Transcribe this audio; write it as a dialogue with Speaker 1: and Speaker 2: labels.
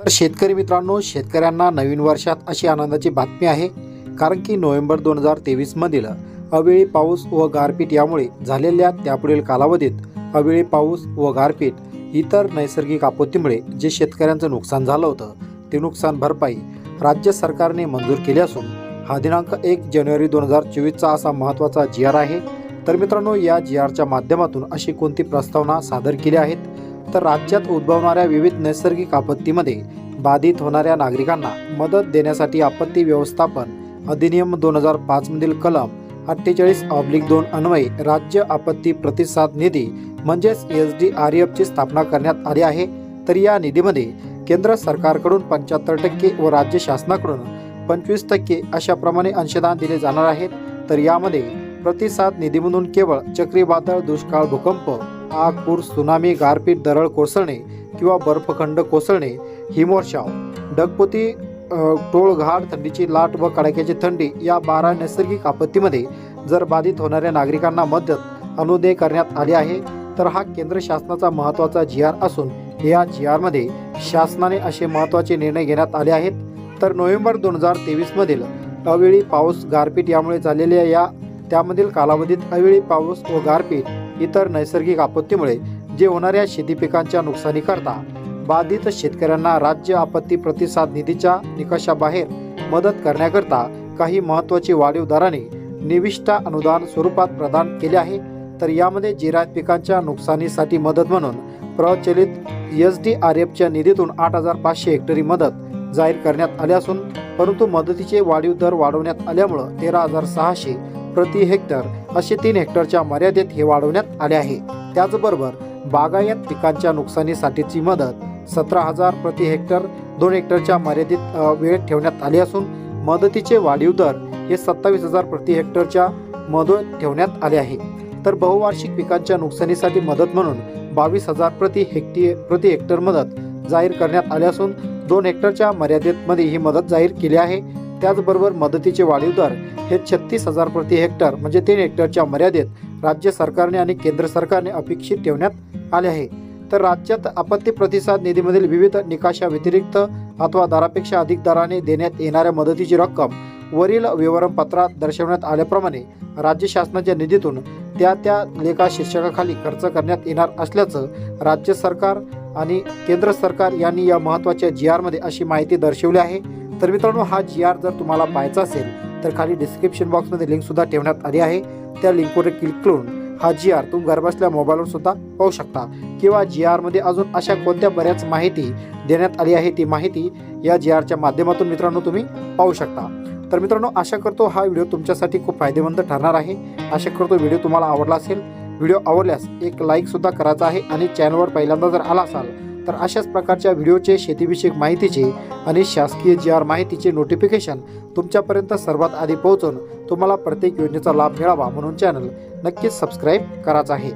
Speaker 1: तर शेतकरी मित्रांनो शेतकऱ्यांना नवीन वर्षात अशी आनंदाची बातमी आहे. कारण की नोव्हेंबर दोन हजार तेवीसमधील अवेळी पाऊस व गारपीट यामुळे झालेल्या त्यापुढील कालावधीत अवेळी पाऊस व गारपीट इतर नैसर्गिक आपत्तीमुळे जे शेतकऱ्यांचं नुकसान झालं होतं ते नुकसान भरपाई राज्य सरकारने मंजूर केली असून हा दिनांक एक जानेवारी दोन हजार चोवीसचा असा महत्त्वाचा जी आर आहे. तर मित्रांनो या जी आरच्या माध्यमातून अशी कोणती प्रस्तावना सादर केली आहेत? तर राज्यात उद्भवणाऱ्या विविध नैसर्गिक आपत्तीमध्ये बाधित होणाऱ्या नागरिकांना मदत देण्यासाठी आपत्ती व्यवस्थापन अधिनियम दोन हजार पाचमधील कलम अठ्ठेचाळीस ऑब्लिक दोन अन्वये राज्य आपत्ती प्रतिसाद निधी म्हणजेच एस डी आर एफची स्थापना करण्यात आली आहे. तर या निधीमध्ये केंद्र सरकारकडून पंच्याहत्तर टक्के व राज्य शासनाकडून पंचवीस टक्के अशाप्रमाणे अंशदान दिले जाणार आहेत तर यामध्ये प्रतिसाद निधीमधून केवळ चक्रीवादळ दुष्काळ भूकंप आग पूर सुनामी गारपीट दरड कोसळणे किंवा बर्फखंड कोसळणे हिमवर्षाव ढगपोती टोळघाट थंडीची लाट व कडाक्याची थंडी या बारा नैसर्गिक आपत्तीमध्ये जर बाधित होणाऱ्या नागरिकांना मदत अनुदेय करण्यात आली आहे तर हा केंद्र शासनाचा महत्त्वाचा जी आर असून या जी आरमध्ये शासनाने असे महत्त्वाचे निर्णय घेण्यात आले आहेत. तर नोव्हेंबर दोन हजार तेवीसमधील अवेळी पाऊस गारपीट यामुळे झालेल्या या त्यामधील कालावधीत अवेळी पाऊस व गारपीट इतर नैसर्गिक आपत्तीमुळे जे होणाऱ्या शेती पिकांच्या नुकसानीकरता बाधित शेतकऱ्यांना राज्य आपत्ती प्रतिसाद निधीच्या निकषाबाहेर मदत करण्याकरता काही महत्त्वाची वाढीव दराने निविष्ठा अनुदान स्वरूपात प्रदान केले आहे तर यामध्ये जिरायत पिकांच्या नुकसानीसाठी मदत म्हणून प्रचलित एस डी आर एफच्या निधीतून आठ हजार पाचशे हेक्टरी मदत जाहीर करण्यात आली असून परंतु मदतीचे वाढीव दर वाढवण्यात आल्यामुळं तेरा हजार सहाशे प्रति हेक्टर असे तीन हेक्टरच्या मर्यादेत हे वाढवण्यात आले आहे. त्याचबरोबर बागायत पिकांच्या नुकसानीसाठीची मदत सतरा हजार प्रति हेक्टर दोन हेक्टरच्या मर्यादित वेळेत ठेवण्यात आली असून मदतीचे वाढीव दर हे सत्तावीस हजार प्रति हेक्टरच्या मदत ठेवण्यात आले आहे. तर बहुवार्षिक पिकांच्या नुकसानीसाठी मदत म्हणून बावीस हजार प्रति हेक्टी प्रति हेक्टर मदत जाहीर करण्यात आली असून दोन हेक्टरच्या मर्यादेमध्ये ही मदत जाहीर केली आहे. त्याचबरोबर मदतीचे वाढीव दर हे छत्तीस हजार प्रति हेक्टर म्हणजे तीन हेक्टरच्या मर्यादेत राज्य सरकारने आणि केंद्र सरकारने अपेक्षित ठेवण्यात आले आहे. तर राज्यात आपत्ती प्रतिसाद निधीमधील विविध निकाशा व्यतिरिक्त अथवा दरापेक्षा अधिक दराने देण्यात येणाऱ्या मदतीची रक्कम वरील विवरणपत्रात दर्शवण्यात आल्याप्रमाणे राज्य शासनाच्या निधीतून त्या त्या लेखा शीर्षकाखाली खर्च करण्यात येणार असल्याचं राज्य सरकार आणि केंद्र सरकार यांनी या महत्त्वाच्या जी आरमध्ये अशी माहिती दर्शवली आहे. तर मित्रांनो हा जी आर जर तुम्हाला पाहायचा असेल तर खाली डिस्क्रिप्शन बॉक्समध्ये लिंकसुद्धा ठेवण्यात आली आहे. त्या लिंकवर क्लिक करून हा जी आर तुम्ही घरबसल्या मोबाईलवर सुद्धा पाहू शकता. किंवा जी आरमध्ये अजून अशा कोणत्या बऱ्याच माहिती देण्यात आली आहे ती माहिती या जी आरच्या माध्यमातून मित्रांनो तुम्ही पाहू शकता. तर मित्रांनो आशा करतो हा व्हिडिओ तुमच्यासाठी खूप फायदेमंद ठरणार आहे. आशा करतो व्हिडिओ तुम्हाला आवडला असेल. व्हिडिओ आवडल्यास एक लाईकसुद्धा करायचा आहे आणि चॅनलवर पहिल्यांदा जर आला असाल तर अशाच प्रकारच्या व्हिडिओचे शेतीविषयक माहितीचे आणि शासकीय जी आर माहितीचे नोटिफिकेशन तुमच्यापर्यंत सर्वात आधी पोहोचून तुम्हाला प्रत्येक योजनेचा लाभ मिळावा म्हणून चॅनल नक्कीच सबस्क्राईब करायचा आहे.